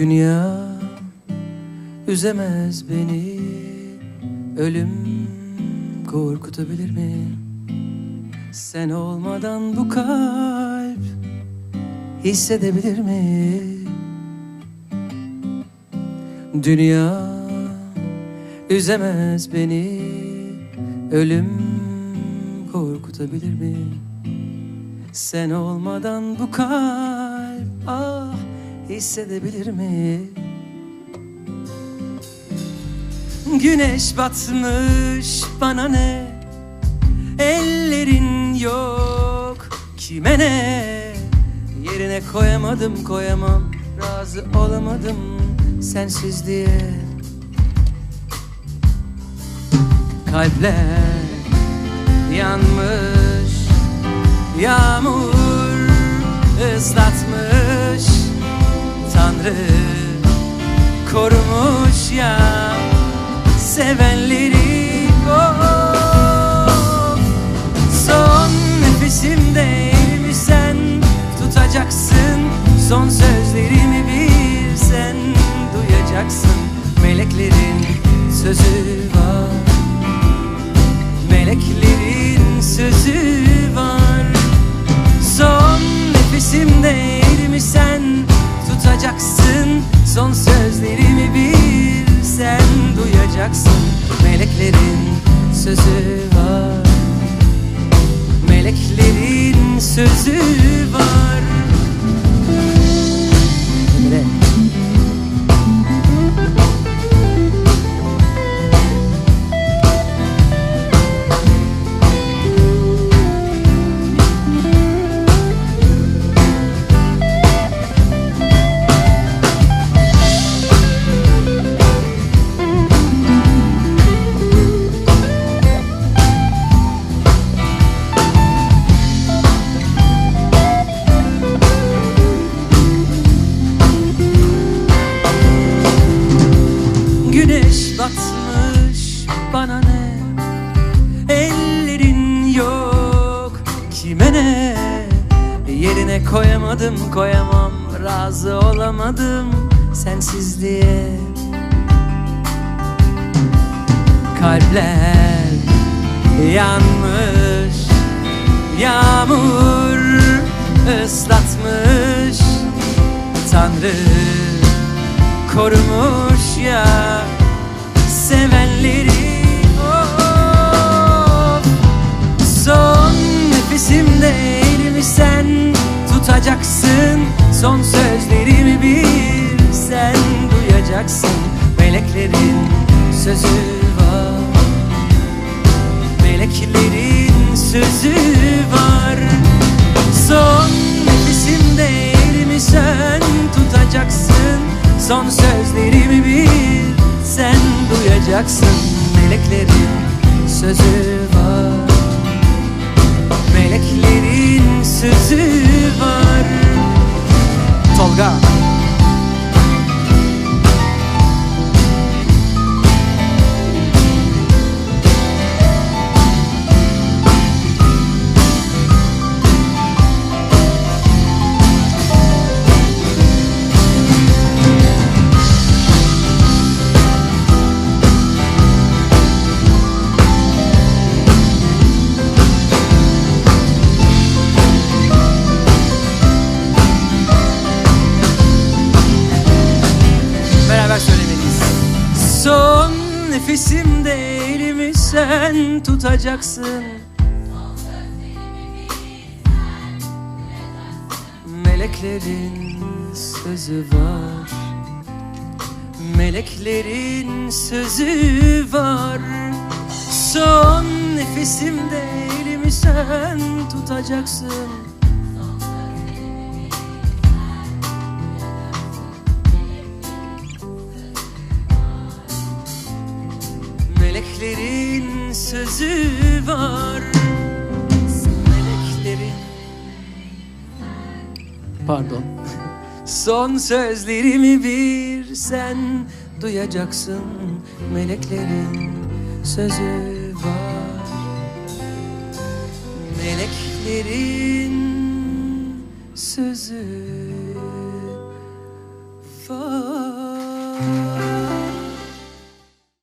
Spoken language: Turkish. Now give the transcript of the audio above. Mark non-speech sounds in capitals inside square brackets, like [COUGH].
Dünya üzemez beni Ölüm korkutabilir mi? Sen olmadan bu kalp hissedebilir mi? Dünya üzemez beni Ölüm korkutabilir mi? Sen olmadan bu kalp ah hissedebilir mi? Güneş batmış bana ne? Ellerin yok kime ne? Yerine koyamadım koyamam Razı olamadım sensizliğe. Kalpler yanmış Yağmur ıslatmış Tanrı korumuş ya sevenleri oh. Son nefesimde elimi sen tutacaksın? Son sözlerimi bir sen duyacaksın. Meleklerin sözü var. Meleklerin sözü tutacaksın Son sözlerimi bir sen duyacaksın. Meleklerin sözü var. Meleklerin sözü var Güneş batmış bana ne? Ellerin yok kime ne? Yerine koyamadım koyamam Razı olamadım sensizliğe. Kalpler yanmış Yağmur ıslatmış. Tanrı korumuş tutacaksın Son sözlerimi bir sen duyacaksın. Meleklerin sözü var. Meleklerin sözü var. Son nefesimde elimi sen tutacaksın. Son sözlerimi bir sen duyacaksın. Meleklerin sözü var. Meleklerin sözü pagar. Nefesimde elimi sen tutacaksın. Meleklerin sözü var. Meleklerin sözü var. Son nefesimde elimi sen tutacaksın. Meleklerin sözü var. Meleklerin Pardon. [LAUGHS] Son sözlerimi bir sen duyacaksın. Meleklerin sözü var. Meleklerin sözü var